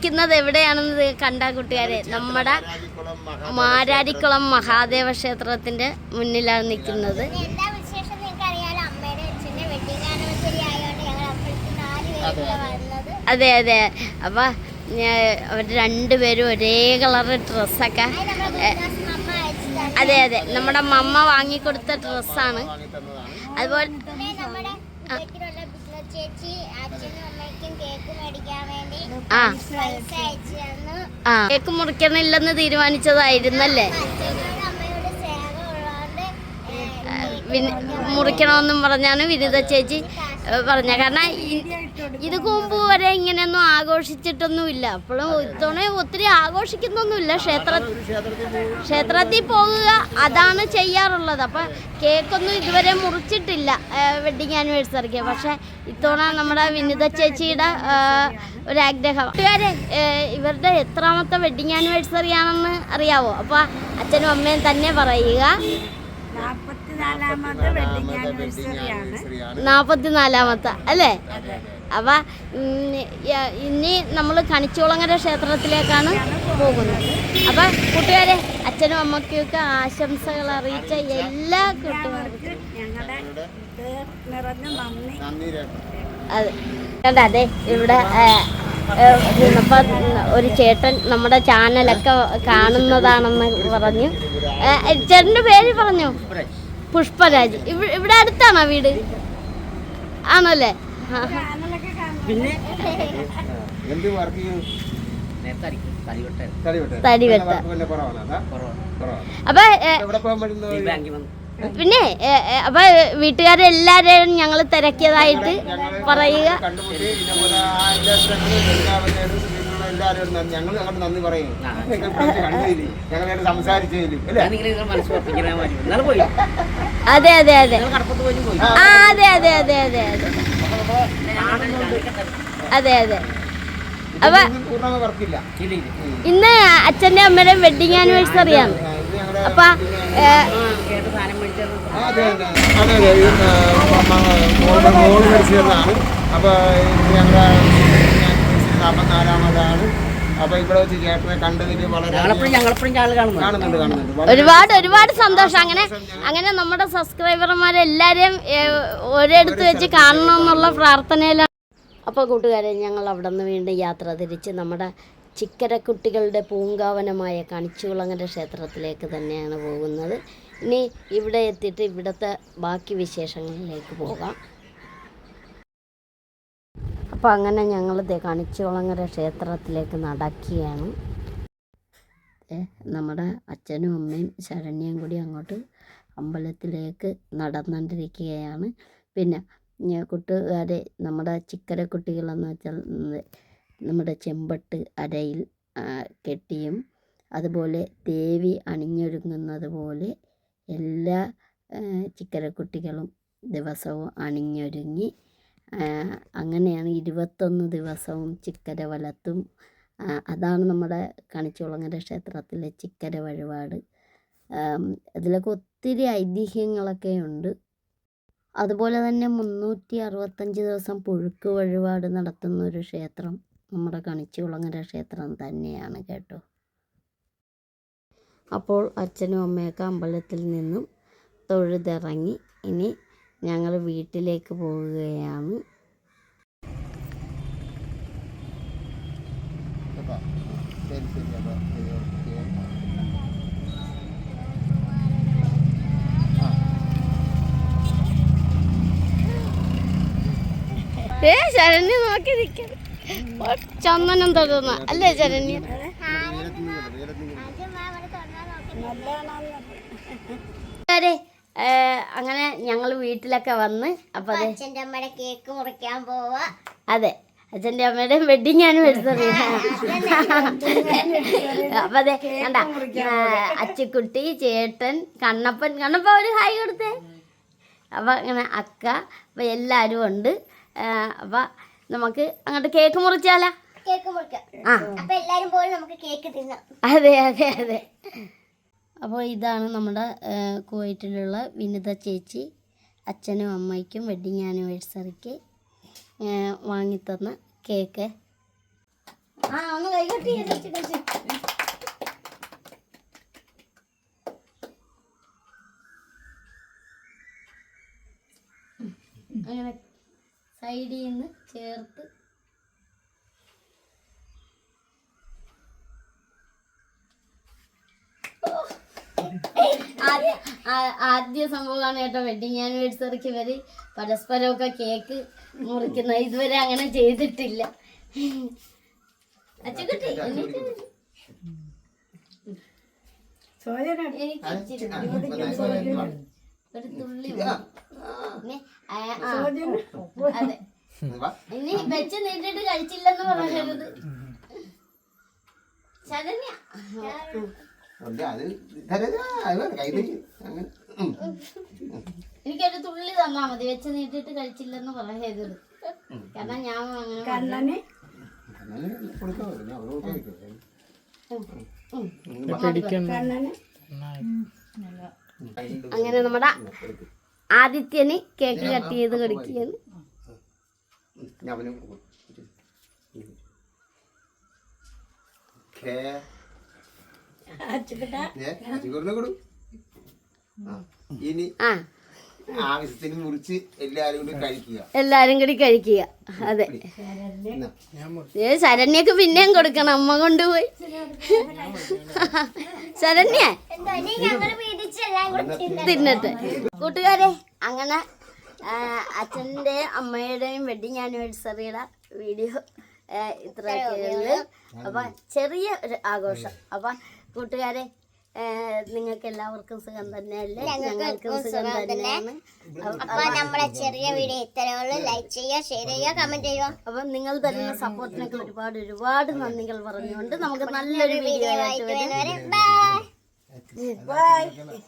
നിൽക്കുന്നത് എവിടെയാണെന്ന് കണ്ട കൂട്ടുകാരെ? നമ്മുടെ മാരാരിക്കുളം മഹാ മഹാദേവ ക്ഷേത്രത്തിന്റെ മുന്നിലാണ് നിൽക്കുന്നത്. അതെ അതെ. അപ്പൊ അവർ രണ്ടുപേരും ഒരേ കളർ ഡ്രസ്സൊക്കെ അത് അതെ അതെ. നമ്മുടെ മമ്മ വാങ്ങിക്കൊടുത്ത ഡ്രസ്സാണ്. അതുപോലെ ആ. കേക്ക് മുറിക്കണില്ലെന്ന് തീരുമാനിച്ചതായിരുന്നല്ലേ? മുറിക്കണമെന്നും പറഞ്ഞാണ് വിനിത ചേച്ചി പറഞ്ഞ. കാരണം ഇ- ഇത് മുമ്പ് വരെ ഇങ്ങനെയൊന്നും ആഘോഷിച്ചിട്ടൊന്നുമില്ല. അപ്പോഴും ഇത്തവണ ഒത്തിരി ആഘോഷിക്കുന്നൊന്നുമില്ല. ക്ഷേത്ര ക്ഷേത്രത്തിൽ പോകുക അതാണ് ചെയ്യാറുള്ളത്. അപ്പം കേക്കൊന്നും ഇതുവരെ മുറിച്ചിട്ടില്ല വെഡിങ് ആനിവേഴ്സറിക്ക് പക്ഷേ ഇത്തവണ നമ്മുടെ വിനിത ചേച്ചിയുടെ ഒരു ആഗ്രഹം. കൂട്ടുകാരെ ഏ, ഇവരുടെ എത്രാമത്തെ വെഡിങ് ആനിവേഴ്സറി ആണെന്ന് അറിയാവോ? അപ്പോൾ അച്ഛനും അമ്മയും തന്നെ പറയുക. നാൽപ്പത്തിനാലാമത്തെ അല്ലേ? അപ്പൊ ഇനി നമ്മൾ കണിച്ചുളങ്ങര ക്ഷേത്രത്തിലേക്കാണ് പോകുന്നത്. അപ്പൊ കുട്ടികാരെ അച്ഛനും അമ്മയ്ക്കൊക്കെ ആശംസകൾ അറിയിച്ച എല്ലാ കുട്ടികൾക്കും അതെ. കണ്ട അതെ ഇവിടെ ഒരു ചേട്ടൻ നമ്മുടെ ചാനലൊക്കെ കാണുന്നതാണെന്ന് പറഞ്ഞു. ചേട്ടന്റെ പേര് പറഞ്ഞു. പുഷ്പരാജ്. ഇവ- ഇവിടെ അടുത്താണോ വീട്? ആണല്ലേ? അപ്പൊ പിന്നെ അപ്പൊ വീട്ടുകാരെല്ലാരെയും ഞങ്ങൾ തിരക്കിയതായിട്ട് പറയുക. ഞങ്ങൾ നന്ദി. പറയും. നിങ്ങൾ അതെ അതെ അതെ. ആ അതെ അതെ അതെ അതെ അതെ. അതെ അതെ. അപ്പൊ ഇന്ന് അച്ഛന്റെ അമ്മയുടെ വെഡിങ് ആനിവേഴ്സറി ആണ്. അപ്പൊ അപ്പൊ ഞങ്ങളുടെ നാൽപ്പത്തിനാലാമതാണ് അപ്പോൾ ഇവിടെ വെച്ച് ചേട്ടനെ കണ്ടതിൽ വളരെ ഞങ്ങളെപ്പോഴും ഞങ്ങളെപ്പോഴും കാണുന്നുണ്ട്. കാണുന്നുണ്ട് ഒരുപാട് ഒരുപാട് സന്തോഷം. അങ്ങനെ അങ്ങനെ നമ്മുടെ സബ്സ്ക്രൈബർമാരെല്ലാരെയും ഒരിടത്ത് വെച്ച് കാണണം എന്നുള്ള പ്രാർത്ഥനയിലാണ്. അപ്പോൾ കൂട്ടുകാരെ ഞങ്ങൾ അവിടെ നിന്ന് വീണ്ടും യാത്ര തിരിച്ച് നമ്മുടെ ചിക്കരക്കുട്ടികളുടെ പൂങ്കാവനമായ കണിച്ചുകുളങ്ങര ക്ഷേത്രത്തിലേക്ക് തന്നെയാണ് പോകുന്നത്. ഇനി ഇവിടെ എത്തിയിട്ട് ഇവിടുത്തെ ബാക്കി വിശേഷങ്ങളിലേക്ക് പോകാം. അപ്പോൾ അങ്ങനെ ഞങ്ങൾ കണിച്ചുകുളങ്ങര ക്ഷേത്രത്തിലേക്ക് നടക്കുകയാണ്. നമ്മുടെ അച്ഛനും അമ്മയും ശരണ്യയും കൂടി അങ്ങോട്ട് അമ്പലത്തിലേക്ക് നടന്നുകൊണ്ടിരിക്കുകയാണ് പിന്നെ കൂട്ടുകാരെ നമ്മുടെ ചിക്കര കുട്ടികളെന്ന് വെച്ചാൽ നമ്മുടെ ചെമ്പട്ട് അരയിൽ കെട്ടിയും അതുപോലെ ദേവി അണിഞ്ഞൊരുങ്ങുന്നത് പോലെ എല്ലാ ചിക്കര ചിക്കരക്കുട്ടികളും ദിവസവും അണിഞ്ഞൊരുങ്ങി അങ്ങനെയാണ് ഇരുപത്തൊന്ന് ദിവസവും ചിക്കര വലത്തും അതാണ് നമ്മുടെ കണിച്ചുളങ്ങര ക്ഷേത്രത്തിലെ ചിക്കര വഴിപാട് അതിലൊക്കെ ഒത്തിരി ഐതിഹ്യങ്ങളൊക്കെ ഉണ്ട് അതുപോലെ തന്നെ മുന്നൂറ്റി അറുപത്തഞ്ച് ദിവസം പുഴുക്ക് വഴിപാട് നടത്തുന്ന ഒരു ക്ഷേത്രം നമ്മുടെ കണിച്ചുകുളങ്ങര ക്ഷേത്രം തന്നെയാണ് കേട്ടോ. അപ്പോൾ അച്ഛനും അമ്മയൊക്കെ അമ്പലത്തിൽ നിന്നും തൊഴുതിറങ്ങി ഇനി ഞങ്ങൾ വീട്ടിലേക്ക് പോവുകയാണ്. ഏ ശരണ്യ നോക്കി നിൽക്കുന്നു ചന്ദനം തൊടുന്ന. അല്ലേ ശരണ്യ? അതെ അങ്ങനെ ഞങ്ങൾ വീട്ടിലൊക്കെ വന്ന് അപ്പൊ അതെ അച്ഛന്റെ അമ്മയുടെ കേക്ക് മുറിക്കാൻ പോവാ. അതെ അച്ഛന്റെ അമ്മയുടെ വെഡിങ് ആനിവേഴ്സറി അപ്പൊ അതെ കണ്ട അച്ചിക്കുട്ടി ചേട്ടൻ കണ്ണപ്പൻ കണ്ണപ്പ ഒരു ഹായ് കൊടുത്തേ. അപ്പൊ അങ്ങനെ അക്ക അപ്പൊ എല്ലാരും ഉണ്ട്. അപ്പൊ നമുക്ക് അങ്ങോട്ട് കേക്ക് മുറിച്ചാലാ? കേക്ക് മുറിക്കാം. അപ്പൊ എല്ലാരും പോലും നമുക്ക് കേക്ക് തിന്നാം. അതെ അതെ അതെ. അപ്പോൾ ഇതാണ് നമ്മുടെ കുവൈറ്റിലുള്ള വിനിത ചേച്ചി അച്ഛനും അമ്മയ്ക്കും വെഡിങ് ആനിവേഴ്സറിക്ക് വാങ്ങിത്തന്ന കേക്ക്. ആ ഒന്ന് കൈകൊട്ടി അങ്ങനെ സൈഡിൽ നിന്ന് ചേർത്ത് ആദ്യ ആ- ആദ്യ സംഭവമാണ് കേട്ടോ വെഡിങ് ആനിവേഴ്സറിക്ക് ഇവർ പരസ്പരമൊക്കെ കേക്ക് മുറിക്കുന്നത് ഇതുവരെ അങ്ങനെ ചെയ്തിട്ടില്ല. അച്ചുകുട്ടി എനിക്ക് ഒരു തുള്ളി അതെ. ഇനി വെച്ച് നീട്ടിട്ട് കഴിച്ചില്ലെന്ന് പറയരുത്. ശരണ്യ. എനിക്കൊരു തുള്ളി തന്നാ മതി. വെച്ച് നീട്ടിട്ട് കഴിച്ചില്ലെന്ന് പറയരുത്. കാരണം ഞാൻ അങ്ങനെ കണ്ണന് നമ്മുടെ ആദിത്യന് കേക്ക് കട്ട് ചെയ്ത് കൊടുക്കുകയാണ്. ഞാൻ അവന് കൊടുക്കും. ഖേ. അച്ചുകിട്ട ഏ, അച്ചിക്കുറിനെ കൊടു. ആ, ഇനി ആ. ആവശ്യത്തിന് മുറിച്ച് എല്ലാരും കൂടി കഴിക്കുക. എല്ലാരും കൂടി കഴിക്കുക. അതെ. ഏ ശരണ്യക്ക് പിന്നെയും കൊടുക്കണം. അമ്മ കൊണ്ടുപോയി. ശരണ്യ. എന്തോ ഇനി ഞങ്ങൾ വീതിച്ചെല്ലാം കൂടെ തിന്നട്ടെ. കൂട്ടുകാരെ അങ്ങനെ അച്ഛന്റെയും അച്ഛന്റെ അമ്മയുടെയും വെഡിങ് ആനിവേഴ്സറിയുടെ വീഡിയോ ഇത്രയൊക്കെയുള്ളൂ അപ്പം ചെറിയ ഒരു ആഘോഷം. അപ്പം കൂട്ടുകാരെ നിങ്ങൾക്ക് എല്ലാവർക്കും സുഖം തന്നെയല്ലേ? ഞങ്ങൾക്കും സുഖം തന്നെയാണ്. അപ്പൊ നമ്മളെ ചെറിയ വീഡിയോ ഇത്രയേ ഉള്ളൂ ലൈക്ക് ചെയ്യുക ഷെയർ ചെയ്യുക കമന്റ് ചെയ്യുക അപ്പൊ നിങ്ങൾ തരുന്ന സപ്പോർട്ടിനൊക്കെ ഒരുപാട് ഒരുപാട് നന്ദികൾ പറഞ്ഞുകൊണ്ട് നമുക്ക് നല്ലൊരു വീഡിയോ ആയിട്ട് വരും. Bye bye